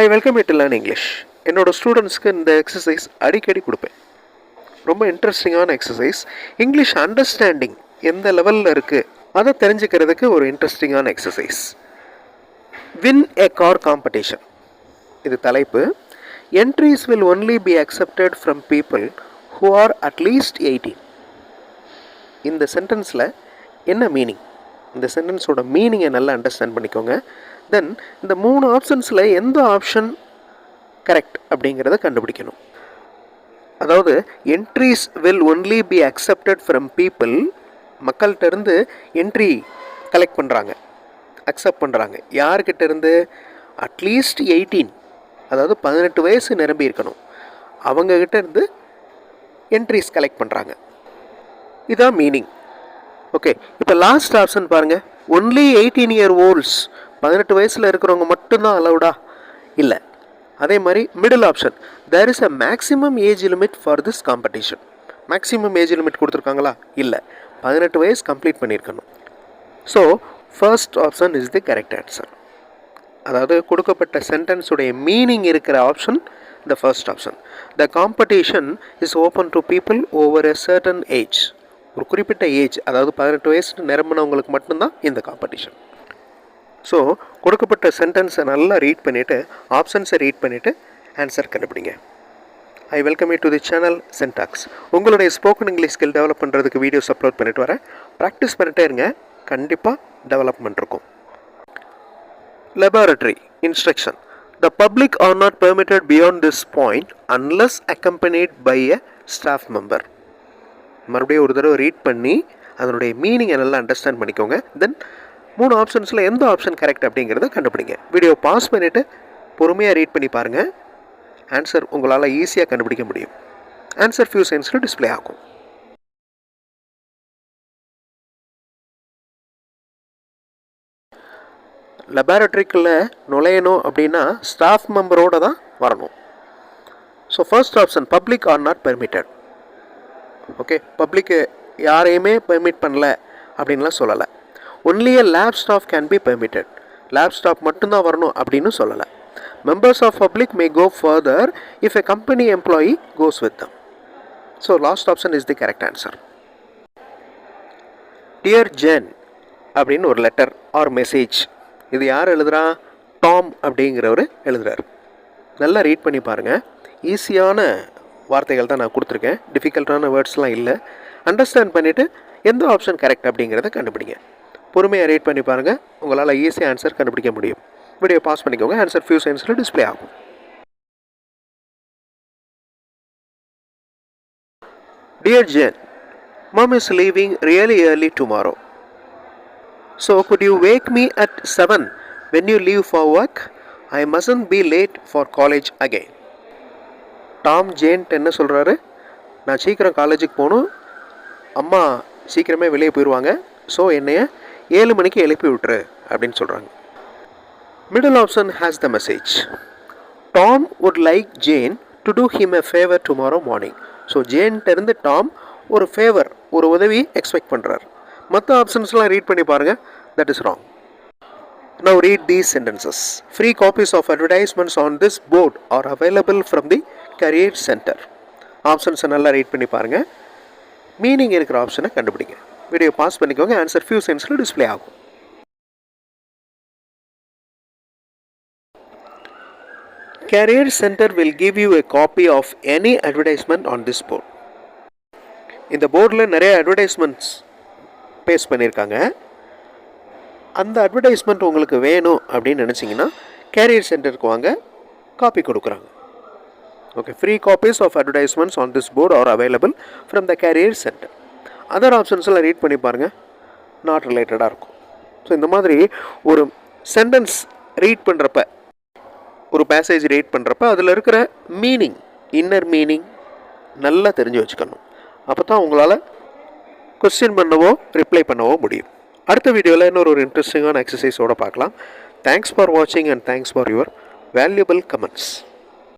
I welcome you to learn English என்னோடய ஸ்டூடெண்ட்ஸ்க்கு இந்த எக்ஸசைஸ் அடிக்கடி கொடுப்பேன். ரொம்ப இன்ட்ரெஸ்டிங்கான எக்ஸசைஸ் இங்கிலீஷ் அண்டர்ஸ்டாண்டிங் எந்த லெவலில் இருக்குது அதை தெரிஞ்சுக்கிறதுக்கு ஒரு இன்ட்ரெஸ்டிங்கான exercise win a car competition இது தலைப்பு. Entries will only be accepted from people who are at least eighteen இந்த சென்டென்ஸில் என்ன மீனிங் இந்த சென்டென்ஸோட மீனிங்கை நல்லா அண்டர்ஸ்டாண்ட் பண்ணிக்கோங்க. தென் இந்த மூணு ஆப்ஷன்ஸில் எந்த ஆப்ஷன் கரெக்ட் அப்படிங்கிறத கண்டுபிடிக்கணும். அதாவது entries will only be accepted from people மக்கள்கிட்ட இருந்து என்ட்ரி கலெக்ட் பண்ணுறாங்க அக்செப்ட் பண்ணுறாங்க யார்கிட்ட இருந்து? அட்லீஸ்ட் எயிட்டீன் அதாவது பதினெட்டு வயசு நிரம்பி இருக்கணும். அவங்கக்கிட்ட இருந்து என்ட்ரிஸ் கலெக்ட் பண்ணுறாங்க இதான் மீனிங் ஓகே இப்போ லாஸ்ட் ஆப்ஷன் பாருங்கள் ஒன்லி எயிட்டீன் இயர் ஓல்ட்ஸ் பதினெட்டு வயசில் இருக்கிறவங்க மட்டும்தான் அலௌடா இல்லை. அதே மாதிரி middle option there is a maximum age limit for this competition maximum age limit கொடுத்துருக்காங்களா? இல்லை. பதினெட்டு வயசு கம்ப்ளீட் பண்ணியிருக்கணும். So first option is the correct answer அதாவது கொடுக்கப்பட்ட சென்டென்ஸுடைய மீனிங் இருக்கிற option the first option the competition is open to people over a certain age ஒரு குறிப்பிட்ட ஏஜ் அதாவது பதினெட்டு வயசு நிரம்பினவங்களுக்கு மட்டும்தான் இந்த காம்படிஷன் ஸோ கொடுக்கப்பட்ட சென்டென்ஸை நல்லா ரீட் பண்ணிவிட்டு ஆப்ஷன்ஸை ரீட் பண்ணிவிட்டு ஆன்சர் கண்டுபிடிங்க. I welcome you to the channel Centax உங்களுடைய ஸ்போக்கன் இங்கிலீஷ் ஸ்கில் டெவலப் பண்ணுறதுக்கு வீடியோஸ் அப்லோட் பண்ணிட்டு வரேன். ப்ராக்டிஸ் பண்ணிட்டே இருங்க. கண்டிப்பாக டெவலப்மெண்ட் இருக்கும். Laboratory instruction the public are not permitted beyond this point unless accompanied by a staff member மறுபடியும் ஒரு தடவை ரீட் பண்ணி அதனுடைய மீனிங்கை நல்லா அண்டர்ஸ்டாண்ட் பண்ணிக்கோங்க. தென் மூணு ஆப்ஷன்ஸில் எந்த ஆப்ஷன் கரெக்ட் அப்படிங்கிறத கண்டுபிடிங்க. வீடியோ பாஸ் பண்ணிவிட்டு பொறுமையாக ரீட் பண்ணி பாருங்கள் ஆன்சர் உங்களால் ஈஸியாக கண்டுபிடிக்க முடியும். ஆன்சர் ஃபியூ சென்ஸில் டிஸ்பிளே ஆகும். லெபார்டரிக்குள்ளே நுழையணும் அப்படின்னா ஸ்டாஃப் மெம்பரோடு தான் வரணும். So first option public are not permitted okay பப்ளிக்கு யாரையுமே பெர்மிட் பண்ணல அப்படின்லாம் சொல்லலை. Only lab staff can be permitted lab staff மட்டும்தான் வரணும் அப்படின்னு சொல்லலை. Members of public may go further if a company employee goes with them so last option is the correct answer dear Jen அப்படின்னு ஒரு letter or message இது யார் எழுதுறா? Tom அப்படிங்கிறவர் எழுதுறாரு. நல்லா ரீட் பண்ணி பாருங்கள் ஈஸியான வார்த்தைகள் தான் நான் கொடுத்துருக்கேன். டிஃபிகல்ட்டான வேர்ட்ஸ்லாம் இல்லை. அண்டர்ஸ்டாண்ட் பண்ணிவிட்டு எந்த ஆப்ஷன் கரெக்ட் அப்படிங்கிறத கண்டுபிடிங்க. பொறுமையாக ரீட் பண்ணி பாருங்கள் உங்களால் ஈஸியாக ஆன்சர் கண்டுபிடிக்க முடியும். வீடியோ பாஸ் பண்ணிக்கோங்க. ஆன்சர் ஃபியூ சயின்ஸில் டிஸ்பிளே ஆகும். Dear Jen mum is leaving really early tomorrow so could you wake me at seven when you leave for work I mustn't be late for college again Tom ஜேன்ட் என்ன சொல்கிறாரு நான் சீக்கிரம் காலேஜுக்கு போகணும். அம்மா சீக்கிரமே வெளியே போயிடுவாங்க. ஸோ என்னைய ஏழு மணிக்கு எழுப்பி விட்டுரு அப்படின்னு சொல்கிறாங்க middle option has the message Tom would like Jane to do him a favour tomorrow morning so ஜேன்ட்டேருந்து Tom ஒரு ஃபேவர் ஒரு உதவி எக்ஸ்பெக்ட் பண்ணுறாரு மற்ற ஆப்ஷன்ஸ்லாம் ரீட் பண்ணி பாருங்கள் that is wrong now read these sentences free copies of advertisements on this board are available from the career centre ஆப்ஷன்ஸை நல்லா read பண்ணி பாருங்கள் மீனிங் இருக்கிற ஆப்ஷனை கண்டுபிடிங்க. வீடியோ பாஸ் பண்ணிக்கோங்க. ஆன்சர் ஃபியூ சென்ஸில் டிஸ்பிளே ஆகும். Career centre will give you a copy of any advertisement on this board இந்த போர்டில் நிறைய அட்வர்டைஸ்மெண்ட்ஸ் பேஸ் பண்ணியிருக்காங்க. அந்த அட்வர்டைஸ்மெண்ட் உங்களுக்கு வேணும் அப்படின்னு நினச்சிங்கன்னா கேரியர் சென்டருக்கு வாங்க காப்பி கொடுக்குறாங்க. Okay free copies of advertisements on this board are available from the career centre other options read பண்ணி பாருங்கள் நாட் ரிலேட்டடாக இருக்கும். ஸோ இந்த மாதிரி ஒரு சென்டென்ஸ் ரீட் பண்ணுறப்ப ஒரு பேசேஜ் ரீட் பண்ணுறப்ப அதில் இருக்கிற மீனிங் இன்னர் மீனிங் நல்லா தெரிஞ்சு வச்சுக்கணும். அப்போ தான் உங்களால் கொஸ்டின் பண்ணவோ ரிப்ளை பண்ணவோ முடியும். அடுத்த வீடியோவில் இன்னொரு ஒரு இன்ட்ரெஸ்டிங்கான எக்ஸசைஸோடு பார்க்கலாம். தேங்க்ஸ் ஃபார் வாட்சிங் and thanks for your valuable comments